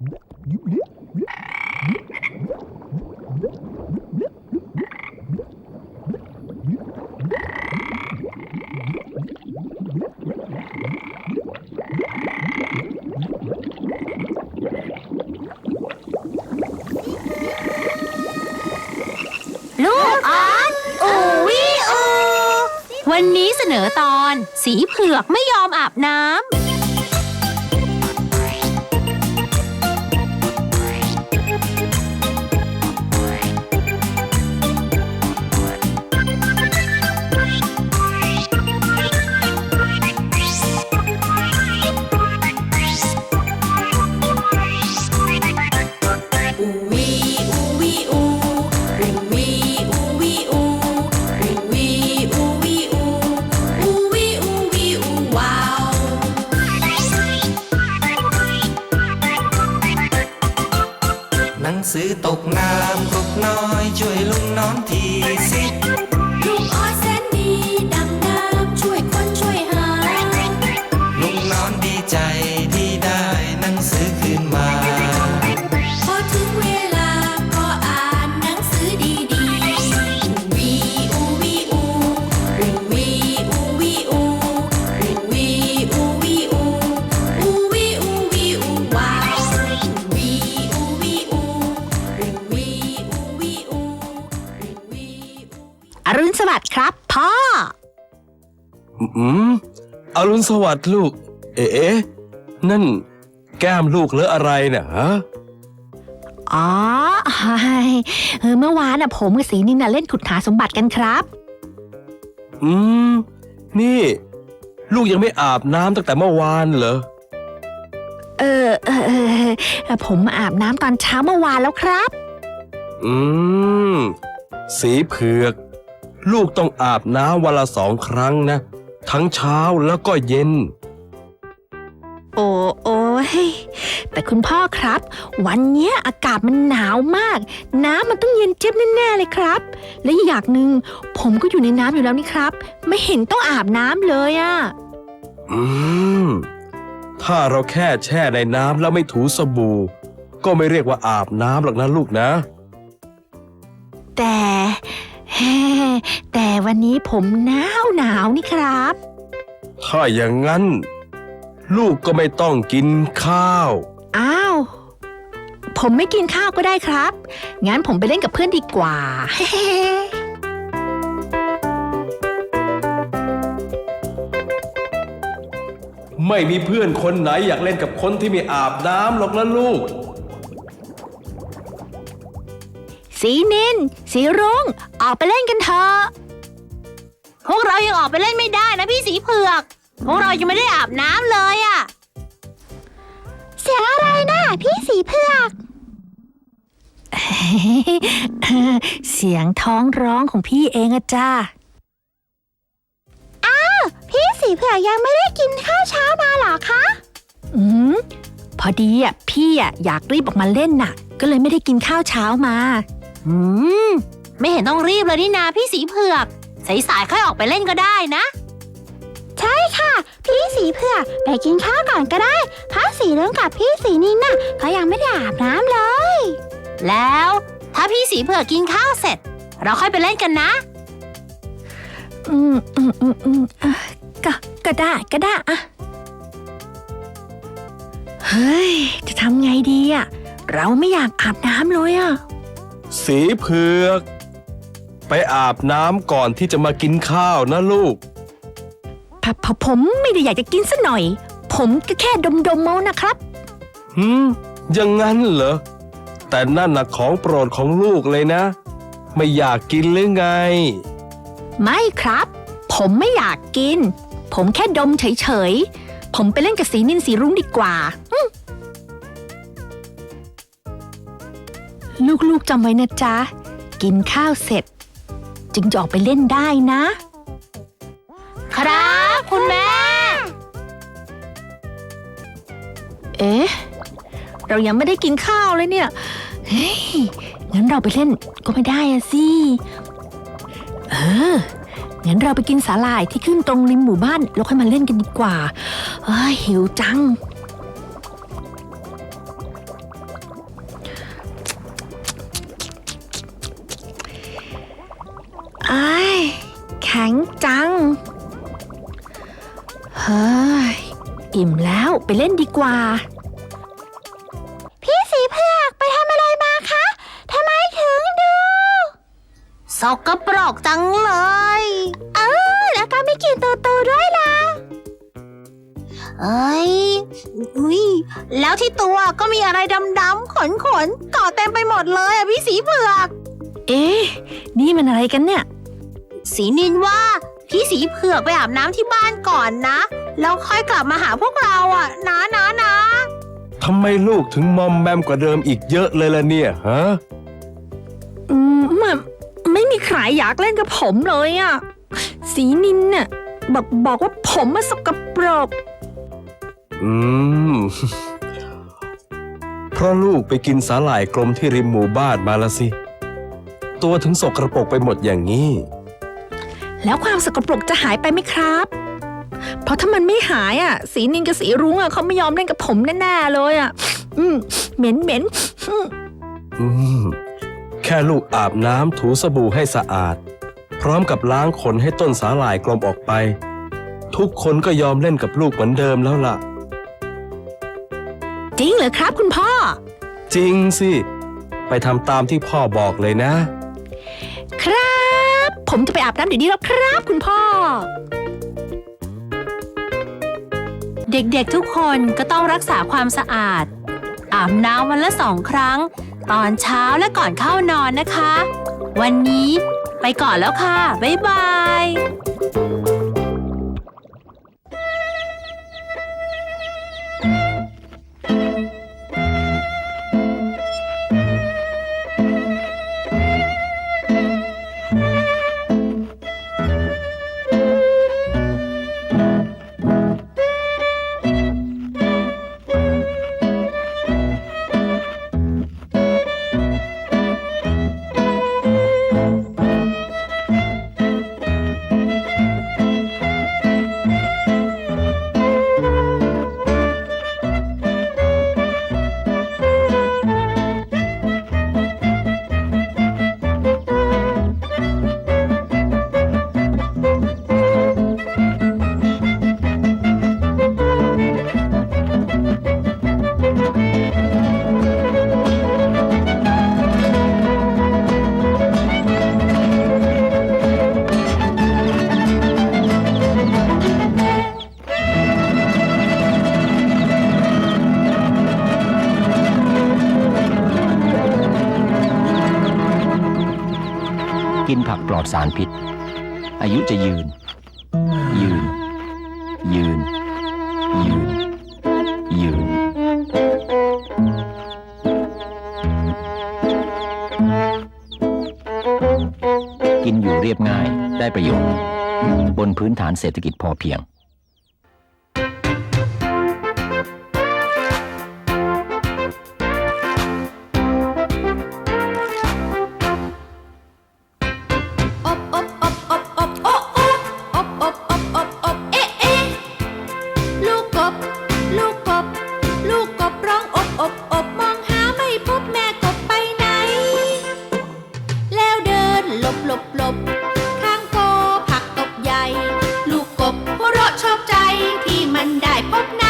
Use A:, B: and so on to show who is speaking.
A: ลูกออสอูวิอูวันนี้เสนอตอน สีเผือกไม่ยอมอาบน้ำ
B: นั อ
A: รุณสวัสดิ์
C: ลูก เอ๋นั่นแก้มลูกเลอะอะไรเนี่ยฮะ
A: อ๋อเออเมื่อวานน่ะผมกับสีนินน่ะเล่นขุดหาสมบัติกันครับ
C: อืม นี่ ลูกยังไม่อาบน้ำตั้งแต่เมื่อวานเหรอ
A: เออเออเออเออผมมาอาบน้ำตอนเช้าเมื่อวานแล้วครับ
C: อืม สีเผือก ลูกต้องอาบน้ำวันละสองครั้งนะ ทั้งเช้าแล้วก็เย็น
A: โอ้โอ้ยแต่คุณพ่อครับ วันเนี้ยอากาศมันหนาวมาก น้ำมันต้องเย็นเจี๊ยบแน่ๆเลยครับ และอีกอย่างหนึ่งผมก็อยู่ในน้ำอยู่แล้วนี่ครับ ไม่เห็นต้องอาบน้ำเลยอะ
C: อืม ถ้าเราแค่แช่ในน้ำแล้วไม่ถูสบู่ ก็ไม่เรียกว่าอาบน้ำหรอกนะลูกนะ
A: แต่แฮ่แต่ วันนี้ผมหนาวหนาวนี่ครับ
C: ถ้าอย่างนั้น ลูกก็ไม่ต้องกินข้าว
A: อ้าว ผมไม่กินข้าวก็ได้ครับ งั้นผมไปเล่นกับเพื่อนดีกว่า
C: ไม่มีเพื่อนคนไหนอยากเล่นกับคนที่ไม่อาบน้ำหรอกนะลูก
A: สีนิน สีรุ้งออกไปเล่นกันเถอะ พวกเรายังออกไปเล่นไม่ได้นะพี่สีเผือก พวกเรายังไม่ได้อาบน้ำเลยอะเสียงอะไรนะพี่สีเผือก เสียงท้องร้องของพี่เองอะจ้าอ้าวพี่สีเผือกยังไม่ได้กินข้าวเช้ามาหรอคะ อืมพอดีอะพี่อะอยากรีบออกมาเล่นน่ะ ก็เลยไม่ได้กินข้าวเช้ามา อืม ไม่เห็นต้องรีบเลยนี่นาพี่สีเผือก สายๆค่อยออกไปเล่นก็ได้นะ ใช่ค่ะ พี่สีเผือกไปกินข้าวก่อนก็ได้เพราะสีเรื่องกับพี่สีนินน่ะเขายังไม่ได้อาบน้ำเลย แล้วถ้าพี่สีเผือกกินข้าวเสร็จ เราค่อยไปเล่นกันนะ อืมอืมอืมอืมอะก็ก็ได้ก็ได้อะเฮ้ย จะทำไงดีอะเราไม่อยากอาบน้ำเลยอะ
C: สีเผือก ไปอาบน้ำก่อนที่จะมากินข้าวนะลูก
A: พพผมไม่ได้อยากจะกินซะหน่อย ผมก็แค่ดมๆมเมานะครับ
C: หืมอยังงั้นเหรอ แต่นั่นน่ะของโปรดของลูกเลยนะ ไม่อยากกินหรือไง
A: ไม่ครับ ผมไม่อยากกิน ผมแค่ดมเฉยๆ ผมไปเล่นกับสีนินสีรุ้งดีกว่าอืมลูกๆจำไว้นะจ๊ะ กินข้าวเสร็จ จึงจะออกไปเล่นได้นะ ครับคุณแม่ เอ๊ะ เรายังไม่ได้กินข้าวเลยเนี่ย เฮ้ย งั้นเราไปเล่นก็ไม่ได้อะสิ เออ งั้นเราไปกินสาหร่ายที่ขึ้นตรงริมหมู่บ้านแล้วค่อยมาเล่นกันดีกว่า เอ้ยหิวจัง แข็งจัง เฮ้ย อิ่มแล้วไปเล่นดีกว่า
D: พี่สีเผือกไปทำอะไรมาคะทำไมถึงดูสกปรกจังเลย เออแล้วก็ไม่กินตัวโตด้วยล่ะ เอ้ยอุ้ยแล้วที่ตัวก็มีอะไรดำๆขนๆเกาะเต็มไปหมดเลยอะพี่สีเผือก
A: เอ๊ะ นี่มันอะไรกันเนี่ย
D: สีนินว่า พี่สีเผือกไปอาบน้ำที่บ้านก่อนนะ แล้วค่อยกลับมาหาพวกเราอะ นะนะนะ
C: ทำไมลูกถึงมอมแมมกว่าเดิมอีกเยอะเลยล่ะเนี่ยฮะ
A: อืมมันไม่มีใครอยากเล่นกับผมเลยอะสีนินน่ะบอกบอกว่าผมมาสกปรก
C: อืม เพราะลูกไปกินสาหร่ายกลมที่ริมหมู่บ้านมาละสิ ตัวถึงสกรปรกไปหมดอย่างนี้
A: แล้วความสกปรกจะหายไปไหมครับ เพราะถ้ามันไม่หายอะ สีนินกับสีรุ้งอะเขาไม่ยอมเล่นกับผมแน่ๆเลยอะ อืมเหม็นเหม็นอืม
C: อืมแค่ลูกอาบน้ำถูสบู่ให้สะอาด พร้อมกับล้างขนให้ต้นสาหร่ายกลมออกไป ทุกคนก็ยอมเล่นกับลูกเหมือนเดิมแล้วล่ะ
A: จริงเหรอครับคุณพ่อ
C: จริงสิ ไปทำตามที่พ่อบอกเลยนะ
A: ครับ ผมจะไปอาบน้ำเดี๋ยวนี้แล้วครับ คุณพ่อ
D: เด็กๆทุกคนก็ต้องรักษาความสะอาด อาบน้ำวันละสองครั้ง ตอนเช้าและก่อนเข้านอนนะคะ วันนี้ไปก่อนแล้วค่ะ บ๊ายบาย
E: กินผักปลอดสารพิษ อายุจะยืน ยืน ยืน ยืน ยืน กินอยู่เรียบง่ายได้ประโยชน์ บนพื้นฐานเศรษฐกิจพอเพียง
A: นหลบหลบหลบข้างโกผักตบใหญ่ ลูกกบหัวเราะชอบใจที่มันได้พบหน้า